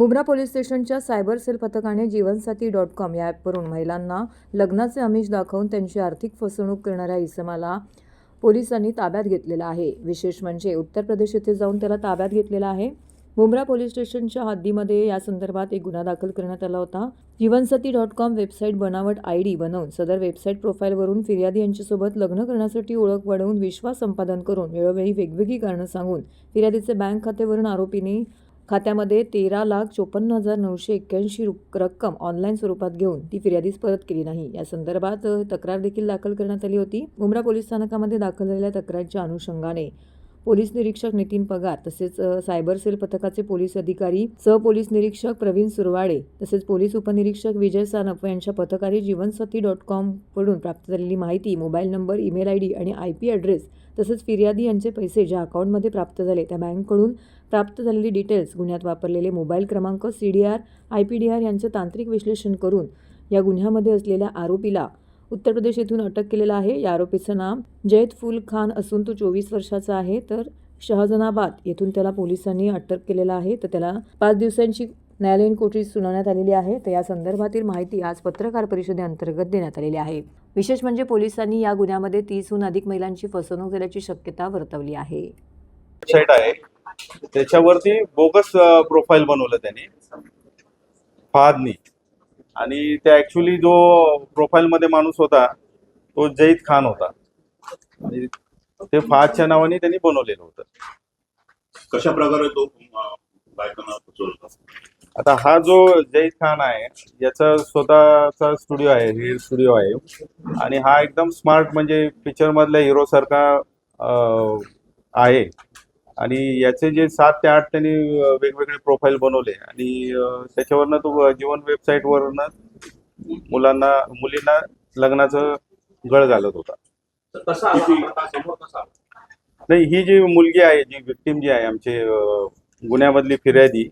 Mumbra police स्टेशनच्या cyber cell पथकाने Jeevansathi dot com या ॲपवरून महिलांना लग्नाचे आमिष दाखवून त्यांची आर्थिक फसवणूक करणाऱ्या इसमाला पोलिसांनी ताब्यात घेतलेला आहे. विशेष म्हणजे उत्तर प्रदेश येथे जाऊन त्याला ताब्यात घेतलेला आहे. मुंब्रा पोलीस स्टेशनच्या हद्दीमध्ये या संदर्भात एक गुन्हा दाखल करण्यात आला होता. जीवनसाथी डॉट कॉम वेबसाईट बनावट आय डी बनवून सदर वेबसाईट प्रोफाईलवरून फिर्यादी यांच्यासोबत लग्न करण्यासाठी ओळख वाढवून विश्वास संपादन करून वेळोवेळी वेगवेगळी कारणं सांगून फिर्यादीचे बँक खातेवरून आरोपींनी खात्यामध्ये तेरा लाख चोपन्न हजार नऊशे एक्क्याऐंशी रक्कम ऑनलाईन स्वरूपात घेऊन ती फिर्यादीस परत केली नाही. या संदर्भात तक्रार देखील दाखल करण्यात आली होती. मुंब्रा पोलीस स्थानकामध्ये दाखल झालेल्या तक्रारीच्या अनुषंगाने पोलीस निरीक्षक नितीन पगार तसेच सायबर सेल पथकाचे पोलीस अधिकारी सहपोलीस निरीक्षक प्रवीण सुरवाडे तसेच पोलीस उपनिरीक्षक विजय सानप यांच्या पथकारी जीवनसाथी डॉट कॉमकडून प्राप्त झालेली माहिती mobile number email I D आणि आय पी ॲड्रेस तसेच फिर्यादी यांचे पैसे ज्या अकाउंटमध्ये प्राप्त झाले त्या बँककडून प्राप्त झालेली डिटेल्स गुन्ह्यात वापरलेले मोबाईल क्रमांक C D R I P D R यांचं तांत्रिक विश्लेषण करून या गुन्ह्यामध्ये असलेल्या आरोपीला उत्तर प्रदेश येथून अटक केलेलं आहे. या आरोपीचं नाव जैद फुल खान असून तो चोवीस वर्षाचा आहे. तर शहजनाबाद येथून त्याला पोलिसांनी अटक केलेलं आहे. तर त्याला पाच दिवसांची न्यायालयीन कोठडी सुनावण्यात आलेली आहे. तर या संदर्भातील माहिती आज पत्रकार परिषदेअंतर्गत देण्यात आलेली आहे. विशेष म्हणजे पोलिसांनी या गुन्ह्यामध्ये तीसहून अधिक महिलांची फसवणूक झाल्याची शक्यता वर्तवली आहे. वेबसाईट आहे. त्याच्यावरती बोगस प्रोफाईल बनवलं त्याने. फादनी. आणि त्या ऍक्च्युली जो प्रोफाईल मध्ये माणूस होता तो जईद खान होता. आणि ते फहादच्या नावाने त्यांनी बनवलेलं होतं. कशा प्रकारे तो बायकांना आता हा जो जईद खान आहे याचा स्वतःचा स्टुडिओ आहे रील स्टुडिओ आहे. आणि हा एकदम स्मार्ट म्हणजे पिक्चर मधल्या हिरो सारखा अं, आहे. आणि याचे जे सात ते आठ त्यांनी वेगवेगळे प्रोफाईल बनवले. आणि त्याच्यावरनं तो जीवन वेबसाईट वरनं मुलांना मुलींना लग्नाचं गळ घालत होता? नाही ही जी मुलगी आहे जी विक्टीम जी आहे आमचे गुन्ह्यामधली फिर्यादी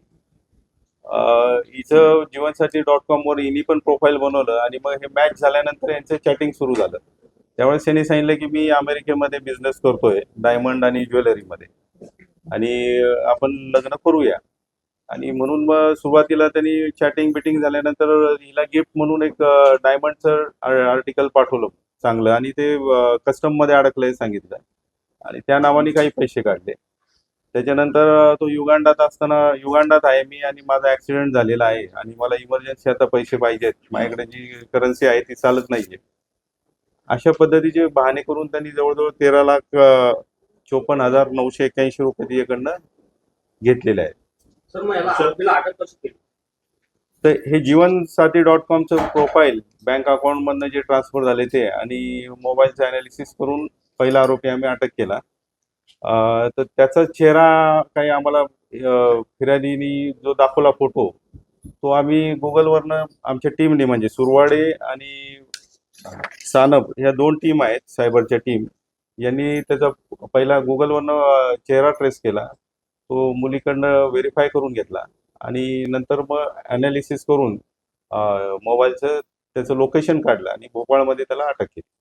हिचं जीवनसाथी डॉट कॉमवर हिनी पण प्रोफाईल बनवलं आणि मग हे मॅच झाल्यानंतर यांचं चॅटिंग सुरू झालं. त्यावेळेस त्यांनी सांगितलं की मी अमेरिकेमध्ये बिझनेस करतोय डायमंड आणि ज्वेलरीमध्ये आणि आपण लग्न करूया. आणि म्हणून मग सुरुवातीला त्यांनी चॅटिंग बिटिंग झाल्यानंतर हिला गिफ्ट म्हणून एक डायमंडचं आर्टिकल पाठवलं चांगलं. आणि ते कस्टममध्ये अडकलंय सांगितलं. आणि त्या नावाने काही पैसे काढले. त्याच्यानंतर तो युगांडात असताना युगांडात आहे मी आणि माझा ऍक्सिडेंट झालेला आहे. आणि मला इमर्जन्सी आता पैसे पाहिजेत माझ्याकडे जी करन्सी आहे ती चालत नाहीये. अशा पद्धतीचे बहाणे करून त्यांनी जवळजवळ तेरा लाख चोपन्न हजार नऊशे एक्क्याऐंशी रुपये तिच्याकडनं घेतलेले आहेत. तर हे जीवन साथी डॉट कॉमचं प्रोफाईल बँक अकाउंटमधनं जे ट्रान्सफर झाले ते आणि मोबाईलचं अनालिसिस करून पहिला आरोपी आम्ही अटक केला. तर त्याचा चेहरा काही आम्हाला फिर्यादीनी जो दाखवला फोटो तो आम्ही गुगलवरनं आमच्या टीमने म्हणजे सुरवाडे आणि सानप ह्या दोन टीम आहेत सायबरच्या टीम यांनी त्याचा पहिला गुगलवरनं चेहरा ट्रेस केला. तो मुलीकडनं व्हेरीफाय करून घेतला. आणि नंतर मग अनालिसिस करून मोबाईलचं त्याचं लोकेशन काढलं आणि भोपाळमध्ये त्याला अटक केली.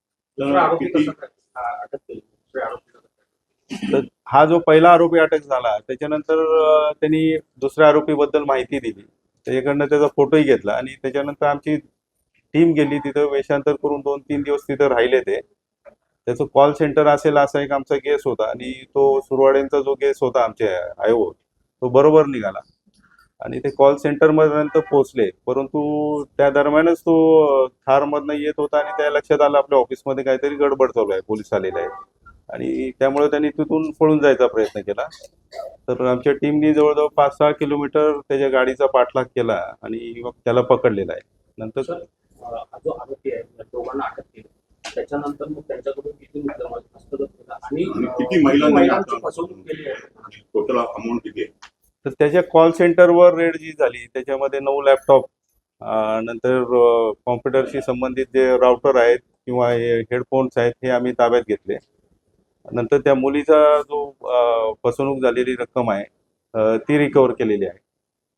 हा? तर हा जो पहिला आरोपी अटक झाला त्याच्यानंतर त्यांनी दुसऱ्या आरोपीबद्दल माहिती दिली. त्याच्याकडनं त्याचा फोटोही घेतला आणि त्याच्यानंतर आमची टीम गेली. तिथं वेषांतर करून दोन तीन दिवस तिथं राहिले ते. त्याचं कॉल सेंटर असेल असा एक आमचा गेस होता आणि तो सुरवाड्यांचा जो केस होता आमच्या आयो तो बरोबर निघाला. आणि ते कॉल सेंटरपर्यंत पोहोचले परंतु त्या दरम्यानच तो थारमधनं येत होता आणि त्या लक्षात आलं आपल्या ऑफिसमध्ये काहीतरी गडबड चालू आहे पोलीस आलेले आहे आणि त्यामुळे त्यांनी तिथून पळून जायचा प्रयत्न केला. तर आमच्या टीमनी जवळजवळ पाच सहा किलोमीटर त्याच्या गाडीचा पाठलाग केला आणि मग त्याला पकडलेला आहे. नंतर जो आरोपी आहे दोघांना अटक केली. त्याच्यानंतर मग त्यांच्याकडून किती मुद्दा हस्तगत केला आणि किती महिलांची फसवणूक केली आहे. टोटल अमाऊंट किती आहे? तर त्याच्या कॉल सेंटरवर रेड जी झाली. त्याच्यामध्ये नऊ लॅपटॉप नंतर कॉम्प्युटरशी संबंधित जे राउटर आहेत किंवा हेडफोन्स आहेत हे आम्ही ताब्यात घेतले. नंतर त्या मुलीचा जो फसवणूक झालेली रक्कम आहे ती रिकवर केलेली आहे.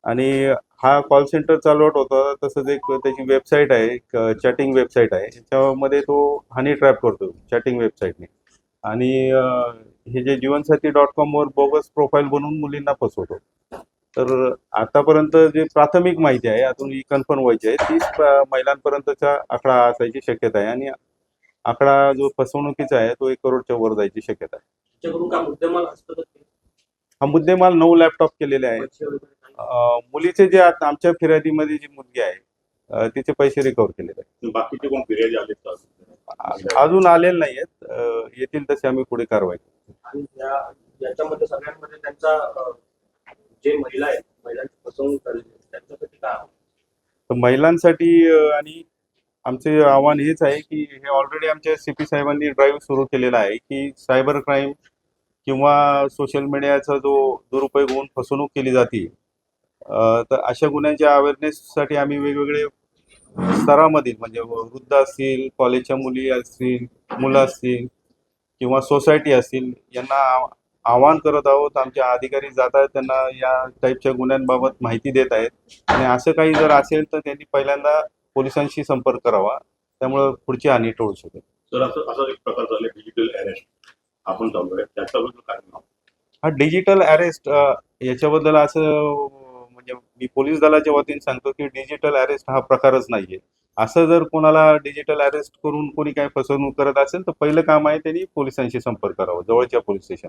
आणि हा कॉल सेंटर चालवत होता तसंच एक त्याची वेबसाईट आहे एक चॅटिंग वेबसाईट आहे. त्याच्यामध्ये तो हनी ट्रॅप करतो चॅटिंग वेबसाईटने आणि हे जे जीवनसाथी डॉट कॉमवर बोगस प्रोफाईल बनवून मुलींना फसवतो. तर आतापर्यंत जे प्राथमिक माहिती आहे अजून ही कन्फर्म व्हायची आहे तीस महिलांपर्यंतचा आकडा असायची शक्यता आहे. आणि आकडा जो फसवणुकीचा आहे तो एक करोडच्या वर जायची शक्यता आहे? हा मुद्देमाल नऊ लॅपटॉप केलेले आहेत. मुलीचे जे आता आमच्या फिर्यादीमध्ये जी मुलगी आहे तिचे पैसे रिकव्हर केलेले आहेत बाकीचे कोण फिर्यादी आले अजून आलेले नाही आहेत अं, येतील तसे आम्ही पुढे कारवाई करू. आणि या याच्यामध्ये सगळ्यांमध्ये त्यांचा जे महिला आहेत महिलांची फसवणूक त्यांच्यासाठी काय? तर महिलांसाठी आणि आमचे आव्हान हेच आहे की हे ऑलरेडी आमच्या सी पी साहेबांनी ड्राईव्ह सुरू केलेला आहे की सायबर क्राईम किंवा सोशल मीडियाचा जो दुरुपयोग होऊन फसवणूक केली जाते तर अशा गुन्ह्यांच्या अवेअरनेससाठी आम्ही वेगवेगळे स्तरामधील म्हणजे वृद्ध असतील कॉलेजच्या मुली असतील मुलं असतील किंवा सोसायटी असतील यांना आव- आवाहन करत आहोत. आमचे अधिकारी जात आहेत त्यांना या टाईपच्या गुन्ह्यांबाबत माहिती देत आहेत. आणि असं काही जर असेल तर त्यांनी पहिल्यांदा पोलिसांशी संपर्क करावा. त्यामुळं पुढची हानी टळू शकेल. तर असं असा एक प्रकार झाला डिजिटल अरेस्ट आपण चालू आहे त्याच्याबद्दल काय नाव? हा डिजिटल अरेस्ट याच्याबद्दल असं मी पोलीस दलाच्या वतीने सांगतो की डिजिटल अरेस्ट हा प्रकारच नाहीये. असं जर कोणाला डिजिटल अरेस्ट करून कोणी काय फसवणूक करत असेल तर पहिलं काम आहे त्यांनी पोलिसांशी संपर्क करावा जवळच्या पोलीस स्टेशन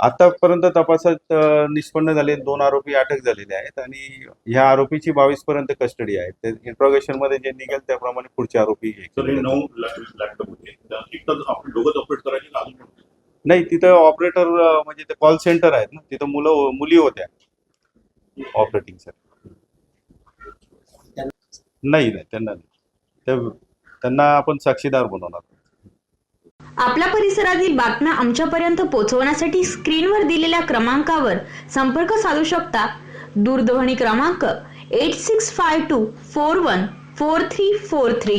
आतापर्यंत तपासात निष्पन्न झाले दोन आरोपी अटक झालेले आहेत आणि ह्या आरोपीची बावीस पर्यंत कस्टडी आहे. ते इंट्रोगेशनमध्ये जे निघेल त्याप्रमाणे पुढचे आरोपी नाही तिथं ऑपरेटर म्हणजे ते कॉल सेंटर आहेत ना तिथं मुलं मुली होत्या. ऑपरेटिंग सर नाही नाही त्यांना नाही. त्यांना आपण साक्षीदार बनवणार. आपल्या परिसरातील बातम्या आमच्यापर्यंत पोहोचवण्यासाठी स्क्रीनवर दिलेल्या क्रमांकावर संपर्क साधू शकता. दूरध्वनी क्रमांक eight six five two four one four three four three